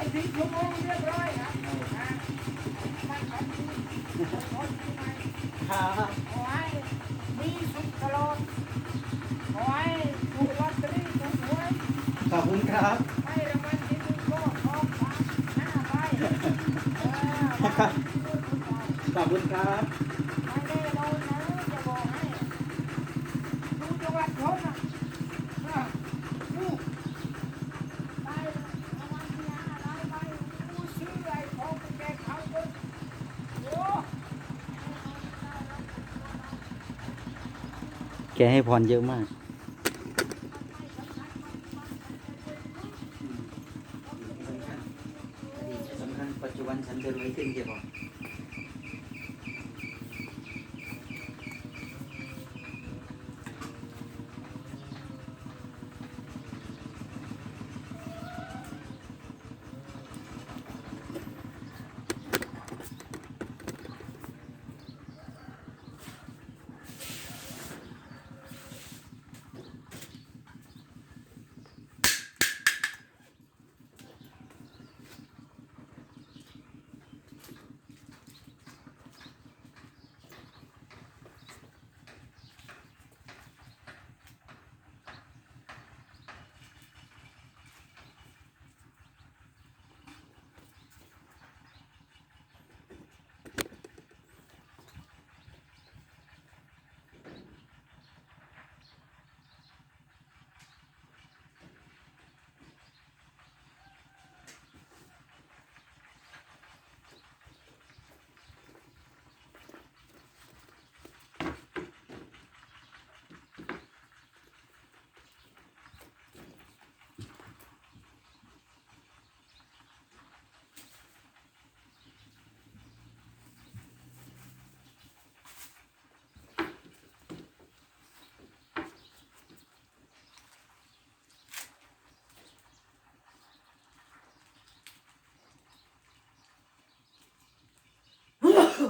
ไม่ถึงชั่วโมงเรียบร้อยครับนะไม่ขอบคุณคนที่มาครับขอให้มีสุขตลอดขอให้ถูกลอตเตอรี่ถูกหวยขอบคุณครับ ให้รางวัลที่หนึ่งก็ทองสามห้าใบเออว่าที่นู่นคุณเอาขอบคุณครับ ไม่แน่นอนนะจะบอกให้ดูจังหวัดชนนะนะดูได้รางวัลที่ห้าได้ไปดูซื้อไอ้ของไปแจกเขาด้วยโอ้ แกให้พรเยอะมาก สำคัญปัจจุบันฉันจะรวยขึ้นเกี่ยวกับ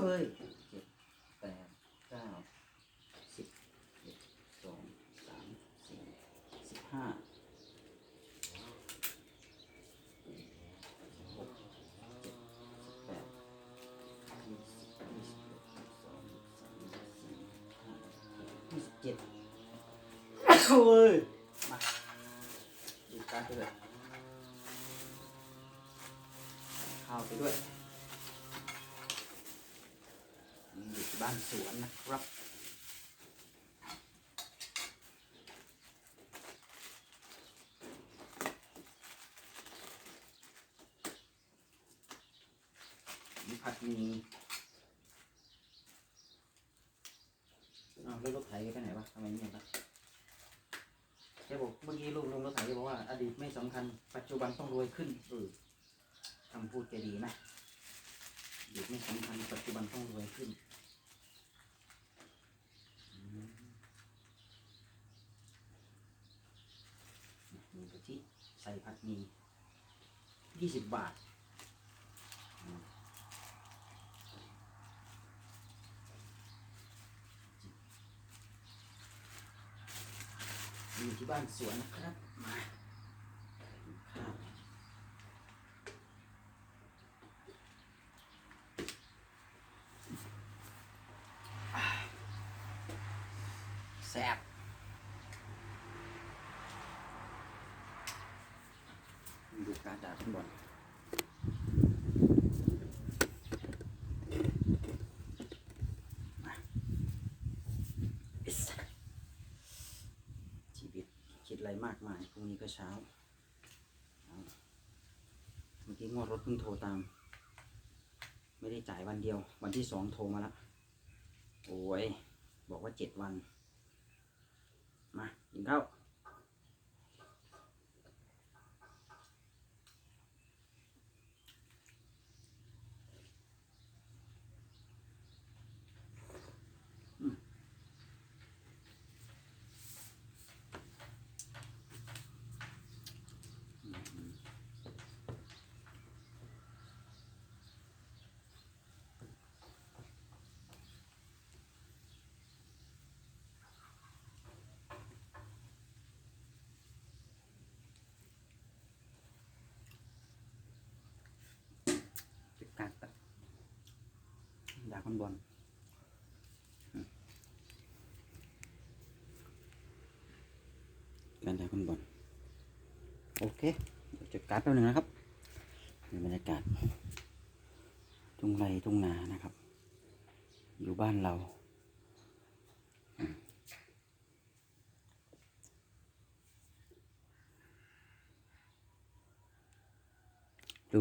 เฮ้ยเจ็ดแปดเก้าสิบเอ็ดสองสามสี่สิบห้าหกเจ็ดแปดยี่สิบยี่สิบเอ็ดยี่สิบสองยี่สิบสามยี่สิบสี่ห้ายี่สิบเจ็ดโอ้ยมาดูการ์ดไปเลยข้าวไปด้วย อยู่ที่ บ้านสวนนะครับมีผัดมีอ้าวแล้วรถไถไปไหนวะทำไมเงียบวะแกบอกเมื่อกี้ลุงลุงรถไถบอกว่าอดีตไม่สำคัญ ปัจจุบันต้องรวยขึ้นเออคำพูดแกดีนะอดีตไม่สำคัญปัจจุบันต้องรวยขึ้น มีกะทิ ใส่ผัดหมียี่สิบบาทอืมอยู่ที่บ้านสวนนะครับ มาข้าวอ่าแซ่บ การด่าฟุตบอลมาอิ๊สชีวิตคิดอะไรมากมาย พรุ่งนี้ก็เช้า เมื่อกี้งวดรถเพิ่งโทรตาม ไม่ได้จ่ายวันเดียว วันที่สองโทรมาล้วโอ้ย บอกว่าเจ็ดวัน มากินข้าว คุณบอลอืมการดาคุณบอลโอเคเดี๋ยวจะการ์ดแป๊บหนึงนะครับในบรรยากาศทุ่งไรทุ่งนานะครับ อยู่บ้านเรา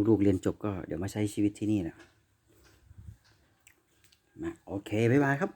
ลูกๆเรียนจบก็เดี๋ยวมาใช้ชีวิตที่นี่แหละมาโอ เค บ๊ายบายครับ